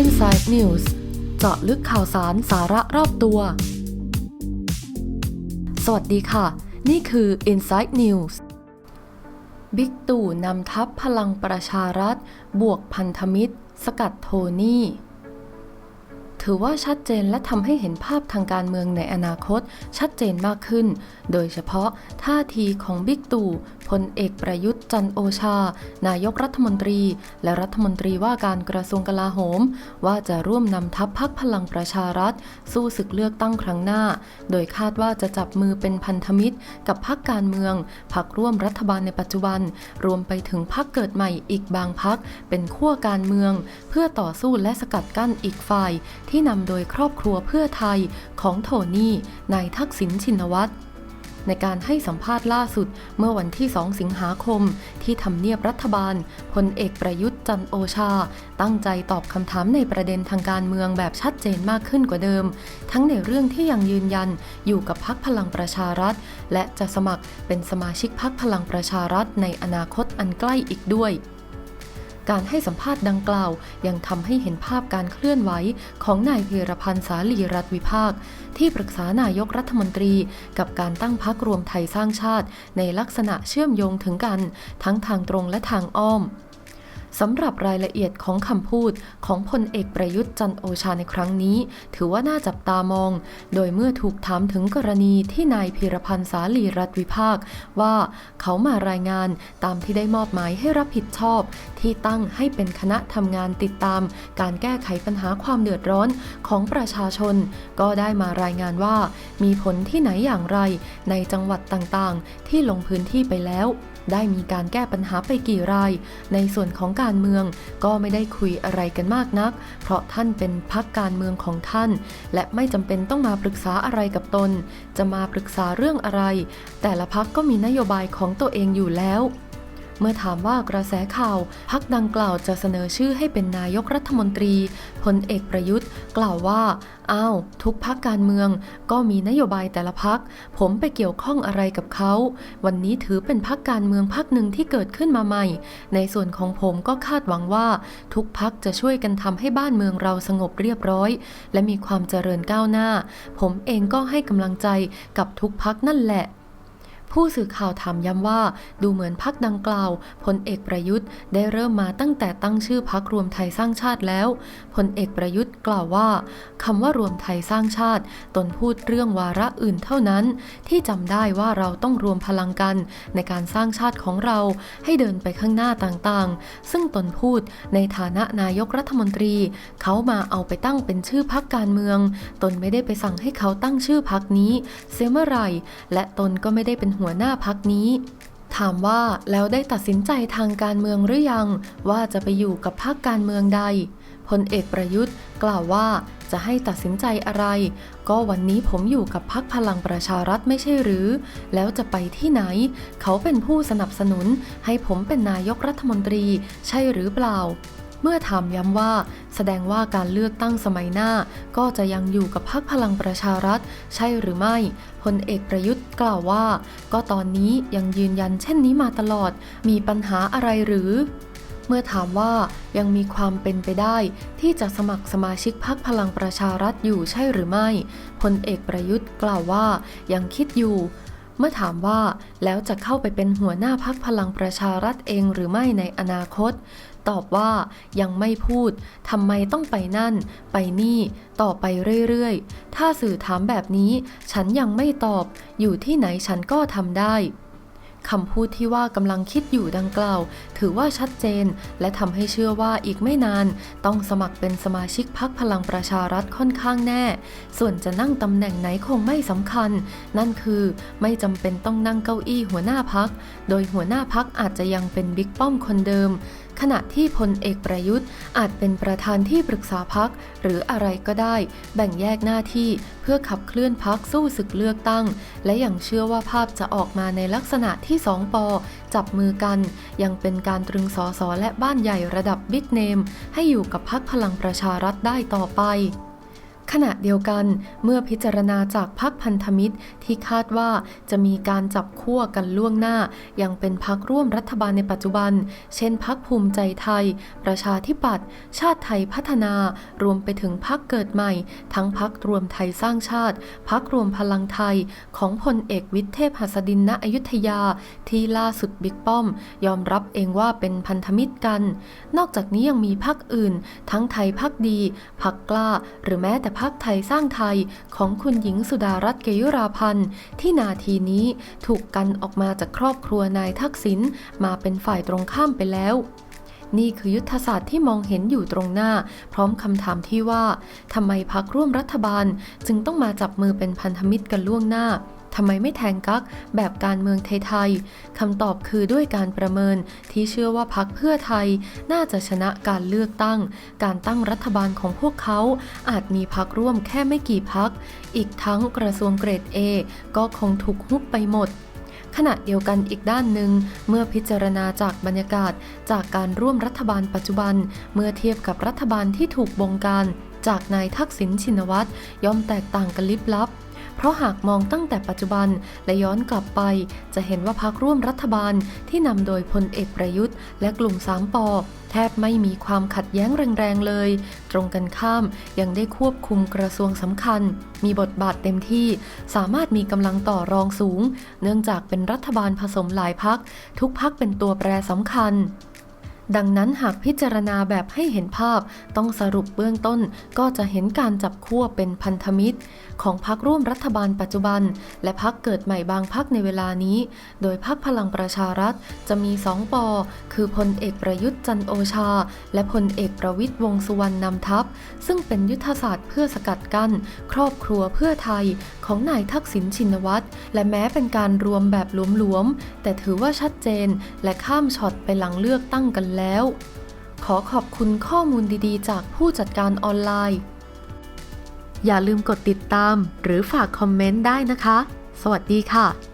Inside News เจาะลึกข่าวสารสาระรอบตัว สวัสดีค่ะ นี่คือ Inside News บิ๊กตู่นำทัพพลังประชารัฐ บวกพันธมิตร สกัดโทนี่ ถือว่าชัดเจนและทำให้เห็นภาพทางการเมืองในอนาคต ชัดเจนมากขึ้น โดยเฉพาะท่าทีของบิ๊กตู่พลเอกประยุทธ์จันโอชา นายกรัฐมนตรี และรัฐมนตรีว่าการกระทรวงกลาโหม ว่าจะร่วมนำทัพพักพลังประชารัฐ สู้ศึกเลือกตั้งครั้งหน้า โดยคาดว่าจะจับมือเป็นพันธมิตร กับพักการเมืองพักร่วมรัฐบาลในปัจจุบัน รวมไปถึงพักเกิดใหม่อีกบางพักเป็นขั้วการเมือง เพื่อต่อสู้และสกัดกั้นอีกฝ่ายทที่นำโดยครอบครัวเพื่อไทยของโทนี่นายทักษิณชินวัตรในการให้สัมภาษณ์ล่าสุดเมื่อวันที่ 2 สิงหาคม ที่ทำเนียบรัฐบาลพลเอกประยุทธ์จันโอชา ตั้งใจตอบคำถามในประเด็นทางการเมืองแบบชัดเจนมากขึ้นกว่าเดิม ทั้งในเรื่องที่ยังยืนยันอยู่กับพักพลังประชารัฐ และจะสมัครเป็นสมาชิกพักพลังประชารัฐในอนาคตอันใกล้อีกด้วย การให้สัมภาษณ์ดังกล่าว ยังทำให้เห็นภาพการเคลื่อนไหวของนายเพีรพันธ์สาลีรัฐวิภาค ที่ปรึกษานายกรัฐมนตรี กับการตั้งพักรวมไทยสร้างชาติ ในลักษณะเชื่อมโยงถึงกัน ทั้งทางตรงและทางอ้อม สำหรับรายละเอียดของคำพูดของพลเอกประยุทธ์จันโอชาในครั้งนี้ ถือว่าน่าจับตามอง โดยเมื่อถูกถามถึงกรณีที่นายพีรพันธ์สาลีรัฐวิภาค ว่าเขามารายงานตามที่ได้มอบหมายให้รับผิดชอบ ที่ตั้งให้เป็นคณะทำงานติดตาม การแก้ไขปัญหาความเดือดร้อนของประชาชน ก็ได้มารายงานว่า มีผลที่ไหนอย่างไร ในจังหวัดต่างๆ ที่ลงพื้นที่ไปแล้ว ได้มีการแก้ปัญหาไปกี่ราย ในส่วนของการเมืองก็ไม่ได้คุยอะไรกันมากนัก เพราะท่านเป็นพักการเมืองของท่าน และไม่จำเป็นต้องมาปรึกษาอะไรกับตน จะมาปรึกษาเรื่องอะไร แต่ละพักก็มีนโยบายของตัวเองอยู่แล้ว เมื่อถามว่ากระแสข่าวพักดังกล่าวจะเสนอชื่อให้เป็นนายกรัฐมนตรีพลเอกประยุทธ์ กล่าวว่าอ้าวทุกพักการเมือง ก็มีนโยบายแต่ละพัก ผมไปเกี่ยวข้องอะไรกับเขา วันนี้ถือเป็นพักการเมืองพักหนึ่งที่เกิดขึ้นมาใหม่ ในส่วนของผมก็คาดหวังว่า ทุกพักจะช่วยกันทำให้บ้านเมืองเราสงบเรียบร้อย และมีความเจริญก้าวหน้า ผมเองก็ให้กำลังใจกับทุกพักนั่นแหละ ผู้สื่อข่าวถามย้ำว่า ดูเหมือนพักดังกล่าวพลเอกประยุทธ์ได้เริ่มมาตั้งแต่ตั้งชื่อพักรวมไทยสร้างชาติแล้วพลเอกประยุทธ์กล่าวว่าคำว่ารวมไทยสร้างชาติ ตนพูดเรื่องวาระอื่นเท่านั้น ที่จำได้ว่าเราต้องรวมพลังกัน ในการสร้างชาติของเราให้เดินไปข้างหน้าต่างๆ ซึ่งตนพูดในฐานะนายกรัฐมนตรี เขามาเอาไปตั้งเป็นชื่อพักการเมือง ตนไม่ได้ไปสั่งให้เขาตั้งชื่อพักนี้ เสียเมื่อไหร่และตนก็ไม่ได้เป็นหัวหน้าพักนี้ ถามว่าแล้วได้ตัดสินใจทางการเมืองหรือยัง ว่าจะไปอยู่กับพรรคการเมืองใดพลเอกประยุทธ์ กล่าวว่าจะให้ตัดสินใจอะไร ก็วันนี้ผมอยู่กับพรรคพลังประชารัฐไม่ใช่หรือ แล้วจะไปที่ไหน เขาเป็นผู้สนับสนุนให้ผมเป็นนายกรัฐมนตรี ใช่หรือเปล่า เมื่อถามย้ำว่า แสดงว่าการเลือกตั้งสมัยหน้า ก็จะยังอยู่กับพรรคพลังประชารัฐ ใช่หรือไม่พลเอกประยุทธ์กล่าวว่า ก็ตอนนี้ยังยืนยันเช่นนี้มาตลอด มีปัญหาอะไรหรือเมื่อถามว่ายังมีความเป็นไปได้ ที่จะสมัครสมาชิกพรรคพลังประชารัฐอยู่ใช่หรือไม่พลเอกประยุทธ์กล่าวว่ายังคิดอยู่ มื่อถามว่าแล้วจะเข้าไปเป็นหัวหน้าพักพลังประชารัฐเองหรือไม่ในอนาคต ตอบว่ายังไม่พูดทำไมต้องไปนั่น ไปนี่ ต่อไปเรื่อยๆ ถ้าสื่อถามแบบนี้ ฉันยังไม่ตอบ อยู่ที่ไหนฉันก็ทำได้ คำพูดที่ว่ากำลังคิดอยู่ดังกล่าว ถือว่าชัดเจน และทำให้เชื่อว่าอีกไม่นาน ต้องสมัครเป็นสมาชิกพักพลังประชารัฐค่อนข้างแน่ ส่วนจะนั่งตำแหน่งไหนคงไม่สำคัญ นั่นคือไม่จำเป็นต้องนั่งเก้าอี้หัวหน้าพัก โดยหัวหน้าพักอาจจะยังเป็นบิ๊กป้อมคนเดิม ขณะที่พลเอกประยุทธ์ อาจเป็นประธานที่ปรึกษาพักหรืออะไรก็ได้ แบ่งแยกหน้าที่เพื่อขับเคลื่อนพักสู้ศึกเลือกตั้ง และยังเชื่อว่าภาพจะออกมาในลักษณะที่สองปอจับมือกัน ยังเป็นการตรึงสอสอและบ้านใหญ่ระดับบิ๊กเนม ให้อยู่กับพักพลังประชารัฐได้ต่อไป ขณะเดียวกันเมื่อพิจารณาจากพักพันธมิตรที่คาดว่าจะมีการจับคั่วกันล่วงหน้า ยังเป็นพักร่วมรัฐบาลในปัจจุบัน เช่นพักภูมิใจไทย ประชาธิปัตย์ชาติไทยพัฒนารวมไปถึงพักเกิดใหม่ ทั้งพักรวมไทยสร้างชาติ พักรวมพลังไทยของพลเอกวิทย์เทพหัสดินณอยุธยา ที่ล่าสุดบิ๊กป้อม ยอมรับเองว่าเป็นพันธมิตรกัน นอกจากนี้ยังมีพักอื่น ทั้งไทยพักดีพักกล้า หรือแม้แต่พพักไทยสร้างไทยของคุณหญิงสุดารัตน์เกยุราพันธ์ที่นาทีนี้ถูกกันออกมาจากครอบครัวนายทักษิณมาเป็นฝ่ายตรงข้ามไปแล้ว นี่คือยุทธศาสตร์ที่มองเห็นอยู่ตรงหน้า พร้อมคำถามที่ว่าทำไมพักร่วมรัฐบาลจึงต้องมาจับมือเป็นพันธมิตรกันล่วงหน้า ทำไมไม่แทงกักแบบการเมืองไทยๆคำตอบคือด้วยการประเมินที่เชื่อว่าพักเพื่อไทย น่าจะชนะการเลือกตั้ง การตั้งรัฐบาลของพวกเขา อาจมีพักร่วมแค่ไม่กี่พัก อีกทั้งกระทรวงเกรด A ก็คงถูกฮุบไปหมดขณะเดียวกันอีกด้านหนึ่ง เมื่อพิจารณาจากบรรยากาศจากการร่วมรัฐบาลปัจจุบัน เมื่อเทียบกับรัฐบาลที่ถูกบงการ จากนายทักษิณชินวัตรย่อมแตกต่างกันลิบลับ เพราะหากมองตั้งแต่ปัจจุบันและย้อนกลับไป จะเห็นว่าพักร่วมรัฐบาลที่นำโดยพลเอกประยุทธ์ และกลุ่มสามปอแทบไม่มีความขัดแย้งแรงๆเลย ตรงกันข้ามยังได้ควบคุมกระทรวงสำคัญ มีบทบาทเต็มที่ สามารถมีกำลังต่อรองสูง เนื่องจากเป็นรัฐบาลผสมหลายพัก ทุกพักเป็นตัวแปรสำคัญ ดังนั้นหากพิจารณาแบบให้เห็นภาพ ต้องสรุปเบื้องต้นก็จะเห็นการจับคั่วเป็นพันธมิตร ของพักร่วมรัฐบาลปัจจุบัน และพักเกิดใหม่บางพักในเวลานี้ โดยพักพลังประชารัฐจะมีสองปอคือพลเอกประยุทธ์จันโอชา และพลเอกประวิตยวงสุวรรณนำทัพ ซึ่งเป็นยุทธศาสตร์เพื่อสกัดกั้น ครอบครัวเพื่อไทยของนายทักษิณชินวัตรและแม้เป็นการรวมแบบหลวมๆแต่ถือว่าชัดเจน และข้ามช็อตไปหลังเลือกตั้งกันแล้ว ขอขอบคุณข้อมูลดีๆ จากผู้จัดการออนไลน์ อย่าลืมกดติดตามหรือฝากคอมเมนต์ได้นะคะ สวัสดีค่ะ